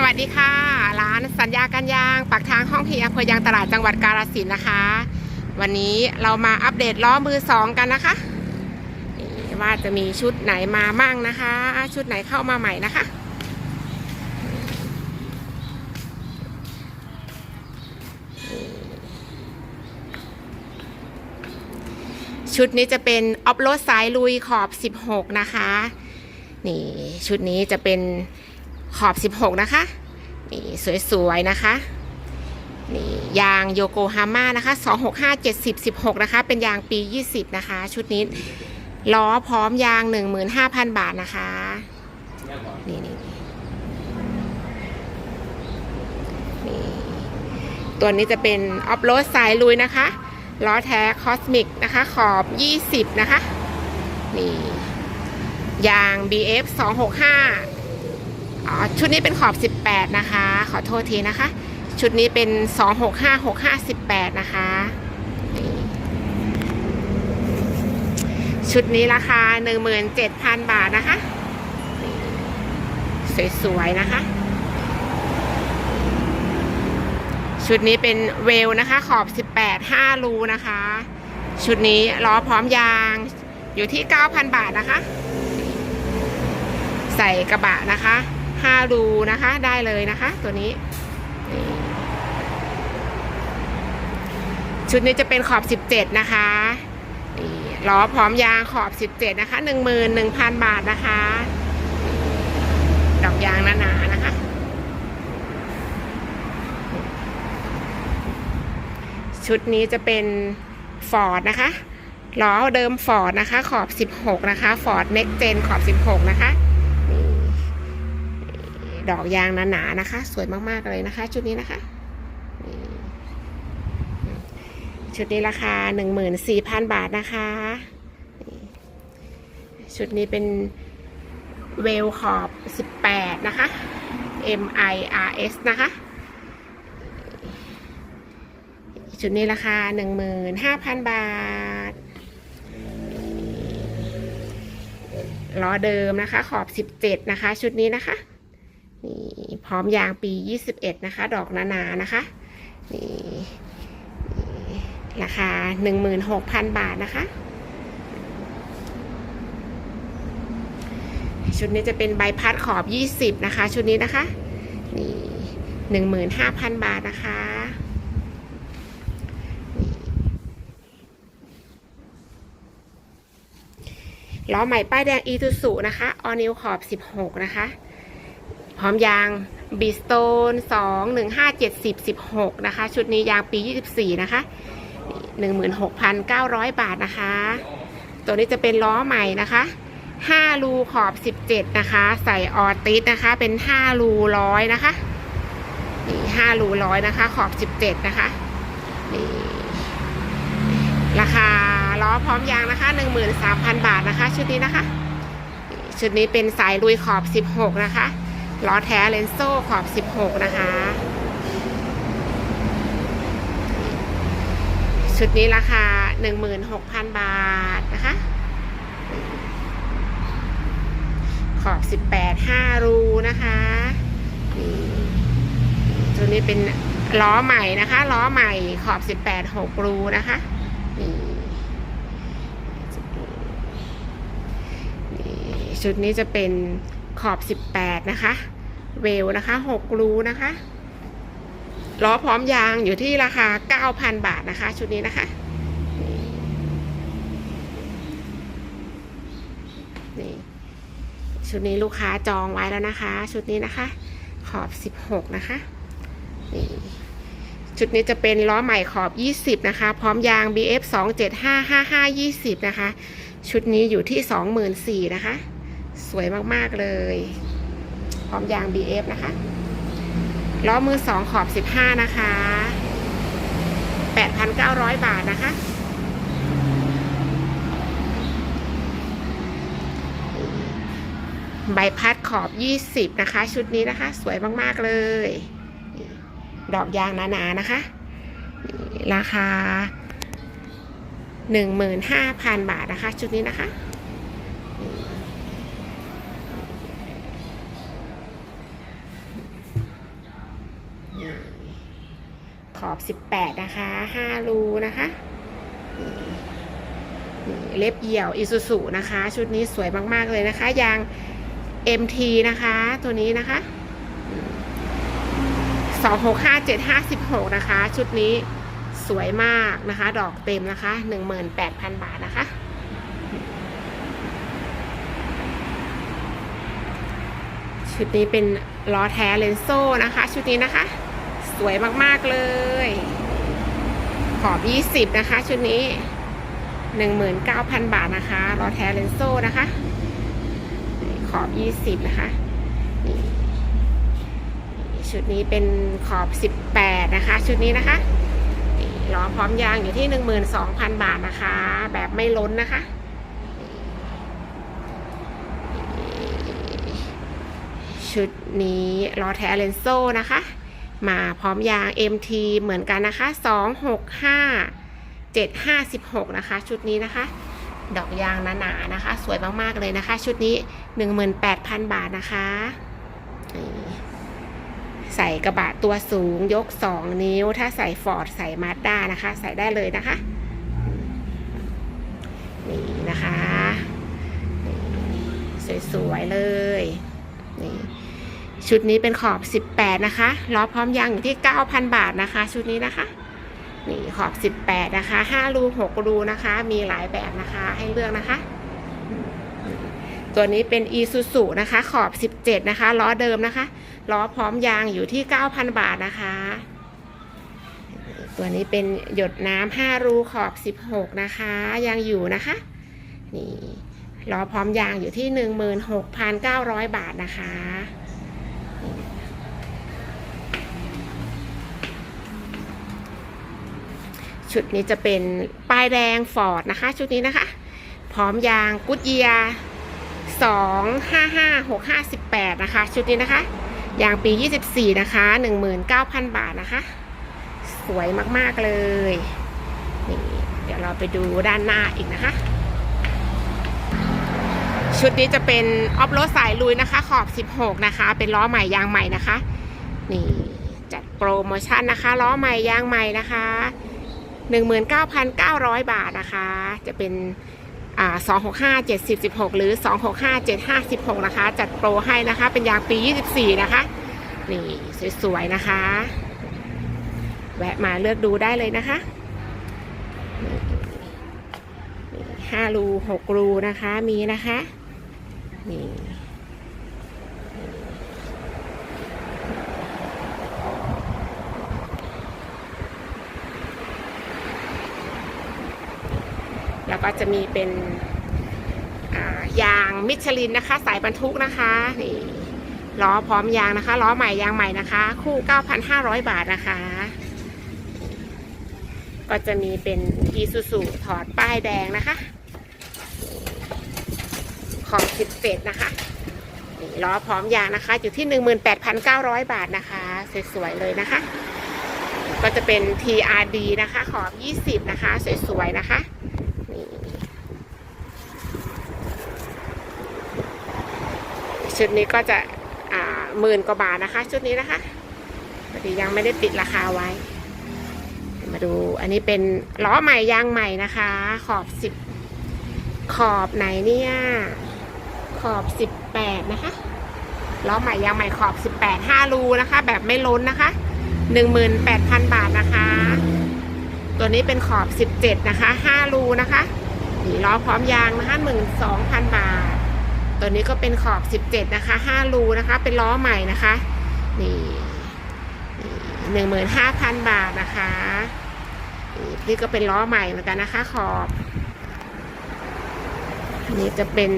สวัสดีค่ะ ร้านสัญญากันยางปากทางห้องพีอำเภอยางตลาดจังหวัดกาฬสินธุ์นะคะ วันนี้เรามาอัปเดตล้อมือสองกันนะคะนี่ว่าจะมีชุดไหนมามั่งนะคะ ชุดไหนเข้ามาใหม่นะคะ ชุดนี้จะเป็นออฟโรดสายลุยขอบ 16 นะคะ นี่ชุดนี้จะเป็น ขอบ 16 นะคะ นี่สวยๆ นะคะนี่ยางโยโกฮาม่านะคะ 265 70 16 นะคะ เป็นยางปี 20 นะคะ ชุดนี้ ล้อพร้อมยาง 15,000 บาทนะคะ นี่นี่นี่ตัวนี้จะเป็นออฟโรดสายลุยนะคะ ล้อแท้คอสมิกนะคะ ขอบ 20 นะคะ นี่ ยาง BF 265 อ๋อชุดนี้เป็นขอบ 18 นะคะ ขอโทษทีนะคะ ชุดนี้เป็น 265 6518นะคะ ชุดนี้ราคา 17,000 บาทนะคะ สวยๆ นะคะชุดนี้เป็นเวลนะคะ ขอบ 18 5 รูนะคะ ชุดนี้ล้อพร้อมยางอยู่ที่ 9,000 บาทนะคะ ใส่กระบะนะคะ 5รูนะคะได้เลยนะคะ ตัวนี้ชุดนี้จะเป็นขอบ 17 นะคะล้อพร้อมยางขอบ 17 นะคะ 11,000 บาทนะคะ ดอกยางหนาๆนะคะ ชุดนี้จะเป็นฟอร์ดนะคะล้อเดิมฟอร์ดนะคะ ขอบ 16 นะคะฟอร์ดเน็กเจนขอบ 16 นะคะ ดอกยางหนาๆนะคะ สวยมากๆเลยนะคะ ชุดนี้นะคะชุดนี้ราคา 14,000 บาทนะคะ ชุดนี้เป็นเวลขอบ 18 นะคะ M I R S นะคะ ชุดนี้ราคา 15,000 บาทล้อเดิมนะคะ ขอบ 17 นะคะ ชุดนี้นะคะ นี่พร้อมยางปี 21 นะคะ ดอกหนาๆนะคะนี่นี่ราคา 16,000 บาทนะคะ ชุดนี้จะเป็นใบพัดขอบ 20 นะคะ ชุดนี้นะคะนี่15,000บาทนะคะ ล้อใหม่ป้ายแดงอีทูสุนะคะ ออนิวขอบ16นะคะ พร้อมยางบีสโตน2 1 5 7 0 16นะคะ ชุดนี้ยางปี24นะคะ16,900บาทนะคะ ตัวนี้จะเป็นล้อใหม่นะคะ5รูขอบ17นะคะ ใส่ออติสนะคะ เป็น5รูร้อยนะคะนี่5รูร้อยนะคะ ขอบ17นะคะนี่ราคาล้อพร้อมยางนะคะ13,000บาทนะคะ ชุดนี้นะคะ ชุดนี้เป็นสายลุยขอบ16นะคะ ล้อแท้เลนโซ่ขอบ 16 นะคะ ชุดนี้ราคา 16,000 บาทนะคะ ขอบ 18 5 รูนะคะนี่ชุดนี้เป็นล้อใหม่นะคะ ล้อใหม่ขอบ 18 6 รูนะคะนี่นี่ชุดนี้จะเป็น ขอบ 18 นะคะ เวลนะคะ 6 รูนะคะล้อพร้อมยางอยู่ที่ราคา 9,000 บาทนะคะ ชุดนี้นะคะ นี่ ชุดนี้ลูกค้าจองไว้แล้วนะคะ ชุดนี้นะคะ ขอบ 16 นะคะ นี่ ชุดนี้จะเป็นล้อใหม่ขอบ 20 นะคะ พร้อมยาง BF 27555 20 นะคะ ชุดนี้อยู่ที่ 24,000นะคะ สวยมากๆเลย พร้อมยาง BF นะคะล้อมือ2ขอบ 15 นะคะ 8,900 บาทนะคะใบพัดขอบ 20 นะคะ ชุดนี้นะคะ สวยมาก ๆ เลย ดอกยางหนาๆ นะคะ ราคา 15,000 บาทนะคะ ชุดนี้นะคะ ขอบ 18 นะคะ5รูนะคะนี่เล็บเหี่ยวอิซูซุนะคะ ชุดนี้สวยมาก ๆ เลยนะคะ ยาง MT นะคะ ตัวนี้นะคะ265756 นะคะ ชุดนี้สวยมากนะคะ ดอกเต็มนะคะ 18,000 บาทนะคะชุดนี้เป็นล้อแท้เลนโซ่นะคะ ชุดนี้นะคะ สวยมากๆเลย ขอบ 20 นะคะ ชุดนี้ 19,000 บาทนะคะลอแทเลนโซ่นะคะ ขอบ 20 นะคะชุดนี้เป็นขอบ 18 นะคะ ชุดนี้นะคะล้อพร้อมยางอยู่ที่ 12,000 บาทนะคะ แบบไม่ล้นนะคะ ชุดนี้ล้อแท้เลนโซ่นะคะ มาพร้อมยาง MT เหมือนกันนะคะ 265 756 นะคะ ชุดนี้นะคะ ดอกยางหนาๆนะคะ สวยมากๆเลยนะคะ ชุดนี้ 18,000 บาทนะคะใส่กระบะตัวสูงยก 2 นิ้ว ถ้าใส่ฟอร์ดใส่มาสด้านะคะ ใส่ได้เลยนะคะ นี่นะคะ สวย ๆ เลย นี่ ชุดนี้เป็นขอบ 18 นะคะล้อพร้อมยางอยู่ที่ 9,000 บาทนะคะ ชุดนี้นะคะ นี่ขอบ 18 นะคะ 5 รู6รูนะคะ มีหลายแบบนะคะให้เลือกนะคะ ตัวนี้เป็น e s u s u นะคะ ขอบ 17 นะคะล้อเดิมนะคะล้อพร้อมยางอยู่ที่ 9,000 บาทนะคะ ตัวนี้เป็นหยดน้ำ5รูขอบ 16 นะคะ ยังอยู่นะคะ นี่ล้อพร้อมยางอยู่ที่ 16,900 บาทนะคะ ชุดนี้จะเป็นป้ายแดงฟอร์ดนะคะ ชุดนี้นะคะ พร้อมยางกุดเยียสองห้าห้าหกห้าสิบแปดนะคะ ชุดนี้นะคะ ยางปียี่สิบสี่นะคะหนึ่งหมื่นเก้าพันบาทนะคะ สวยมากๆเลยนี่เดี๋ยวเราไปดูด้านหน้าอีกนะคะ ชุดนี้จะเป็นออฟโรดสายลุยนะคะ ขอบ16นะคะ เป็นล้อใหม่ยางใหม่นะคะ นี่จัดโปรโมชั่นนะคะ ล้อใหม่ยางใหม่นะคะ 19,900 บาทนะคะ จะเป็นอ่า265 70 16หรือ265 75 16นะคะ จัดโปรให้นะคะ เป็นยางปี24นะคะ นี่สวยๆนะคะ แวะมาเลือกดูได้เลยนะคะห้ารูหกรูนะคะมีนะคะ นี่ ก็จะมีเป็นยางมิชลินนะคะ สายบรรทุกนะคะนี่ล้อพร้อมยางนะคะล้อใหม่ยางใหม่นะคะ คู่ 9,500 บาทนะคะ ก็จะมีเป็นอีซูซูถอดป้ายแดงนะคะ ของ17นะคะนี่ล้อพร้อมยางนะคะ อยู่ที่ 18,900 บาทนะคะสวยๆเลยนะคะ ก็จะเป็น TRD นะคะ ขอบ 20 นะคะสวยๆนะคะ นี่ ชุดนี้ก็จะหมื่นกว่าบาทนะคะ ชุดนี้นะคะพอดียังไม่ได้ติดราคาไว้ มาดูอันนี้เป็นล้อใหม่ยางใหม่นะคะ ขอบสิบขอบไหนเนี่ยขอบสิบแปดนะคะล้อใหม่ยางใหม่ขอบสิบแปดห้ารูนะคะ แบบไม่ล้นนะคะหนึ่งหมื่นแปดพันบาทนะคะ ตัวนี้เป็นขอบ17นะคะ5รูนะคะนี่ล้อพร้อมยางนะคะ12,000บาท ตัวนี้ก็เป็นขอบ 17 นะคะ 5 รูนะคะ เป็นล้อใหม่นะคะ นี่หนี่15,000บาทนะคะนี่ก็เป็นล้อใหม่เหมือนกันนะคะ ขอบอันนี้จะเป็น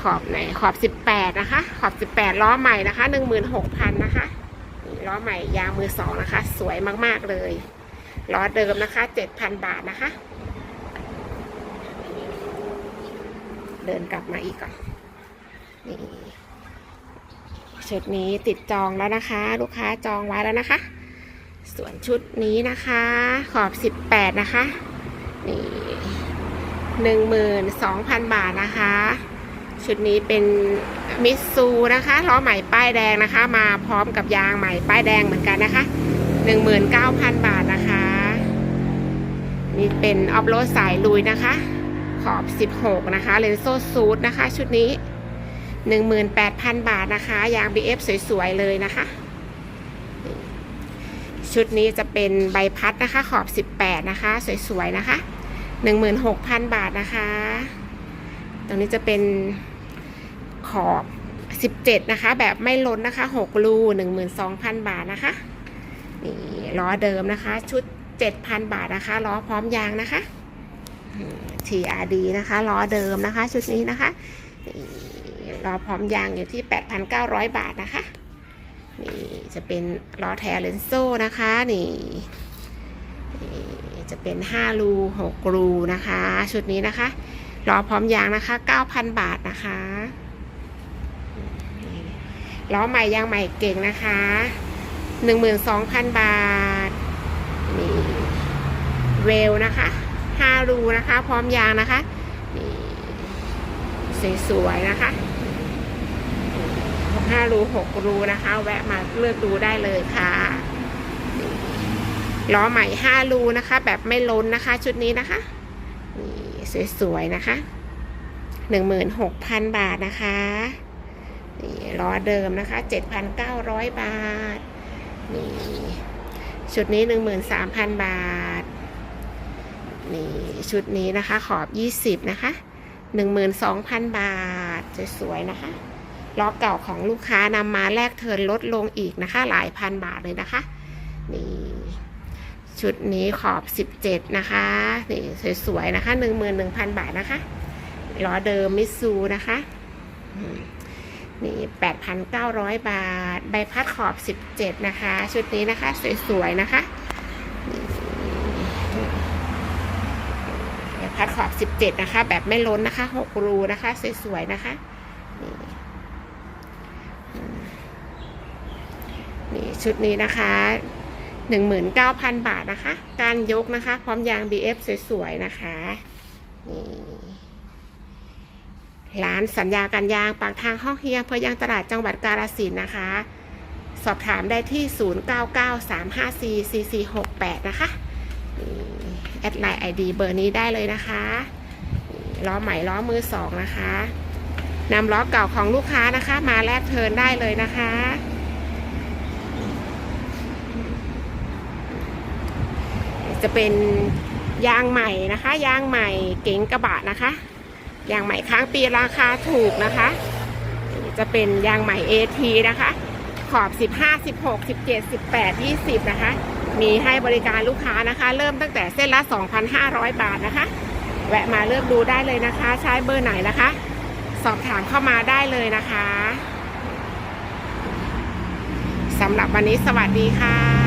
ขอบไหนขอบ18นะคะ ขอบ18ล้อใหม่นะคะ16,000นะคะนี่ล้อใหม่ยางมือสองนะคะ สวยมากๆเลยล้อเดิมนะคะ7,000บาทนะคะ เดินกลับมาอีกก่อน นี่ชุดนี้ติดจองแล้วนะคะ ลูกค้าจองไว้แล้วนะคะ ส่วนชุดนี้นะคะ ขอบ 18 นะคะ นี่12,000บาทนะคะ ชุดนี้เป็นมิตซูนะคะล้อใหม่ป้ายแดงนะคะ มาพร้อมกับยางใหม่ป้ายแดงเหมือนกันนะคะ19,000บาทนะคะ นี่เป็นออฟโรดสายลุยนะคะ ขอบ 16 นะคะเลนโซซูดนะคะ ชุดนี้ 18,000 บาทนะคะ ยาง BF สวยๆเลยนะคะ ชุดนี้จะเป็นใบพัดนะคะ ขอบ 18 นะคะ สวยๆนะคะ 16,000 บาทนะคะ ตรงนี้จะเป็นขอบ 17 นะคะ แบบไม่ล้นนะคะ 6 รู 12,000 บาทนะคะ นี่ล้อเดิมนะคะ ชุด 7,000 บาทนะคะ ล้อพร้อมยางนะคะ TRD นะคะ ล้อเดิมนะคะ ชุดนี้นะคะนี่ ล้อพร้อมยางอยู่ที่ 8,900 บาทนะคะ นี่จะเป็นล้อแทเลนโซ่นะคะนี่นี่จะเป็น 5 รู 6 รูนะคะ ชุดนี้นะคะล้อพร้อมยางนะคะ 9,000 บาทนะคะล้อใหม่ยางใหม่เก่งนะคะ 12,000 บาท นี่เวลนะคะ5รูนะคะ พร้อมยางนะคะ นี่สวยๆนะคะ ห้ารูหกรูนะคะ แวะมาเลือกดูได้เลยค่ะล้อใหม่ห้ารูนะคะ แบบไม่ล้นนะคะ ชุดนี้นะคะนี่สวยๆนะคะหนึ่งหมื่นหกพันบาทนะคะนี่ล้อเดิมนะคะเจ็ดพันเก้าร้อยบาทนี่ชุดนี้หนึ่งหมื่นสามพันบาทนี่ชุดนี้นะคะขอบยี่สิบนะคะหนึ่งหมื่นสองพันบาทสวยๆนะคะ ล้อเก่าของลูกค้านำมาแลกเทินลดลงอีกนะคะ หลายพันบาทเลยนะคะนี่ชุดนี้ขอบ 17 นะคะนี่สวยๆนะคะ 11,000 บาทนะคะล้อเดิมมิซูนะคะนี่8,900 บาท ใบพัดขอบ 17 นะคะ ชุดนี้นะคะสวยๆนะคะใบพัดขอบ 17 นะคะ แบบไม่ล้นนะคะ 6 รูนะคะสวยๆนะคะ นี่ชุดนี้นะคะ 19,000 บาทนะคะ การยกนะคะ พร้อมยาง BF สวยๆนะคะนี่ร้านสัญญาการยางปากทางห้องเฮียอำเภอยางตลาดจังหวัดกาฬสินนะคะ สอบถามได้ที่ 0993544468 นะคะนี่แอดไลน์ ID เบอร์นี้ได้เลยนะคะล้อใหม่ล้อมือสองนะคะนำล้อเก่าของลูกค้านะคะ มาแลกเทินได้เลยนะคะ จะเป็นยางใหม่นะคะ ยางใหม่เก๋งกระบะนะคะ ยางใหม่ค้างปีราคาถูกนะคะ จะเป็นยางใหม่ AT นะคะ ขอบ 15 16 17 18 20 นะคะ มีให้บริการลูกค้านะคะ เริ่มตั้งแต่เส้นละ 2,500 บาทนะคะ แวะมาเลือกดูได้เลยนะคะ ใช้เบอร์ไหนนะคะ สอบถามเข้ามาได้เลยนะคะสำหรับวันนี้สวัสดีค่ะ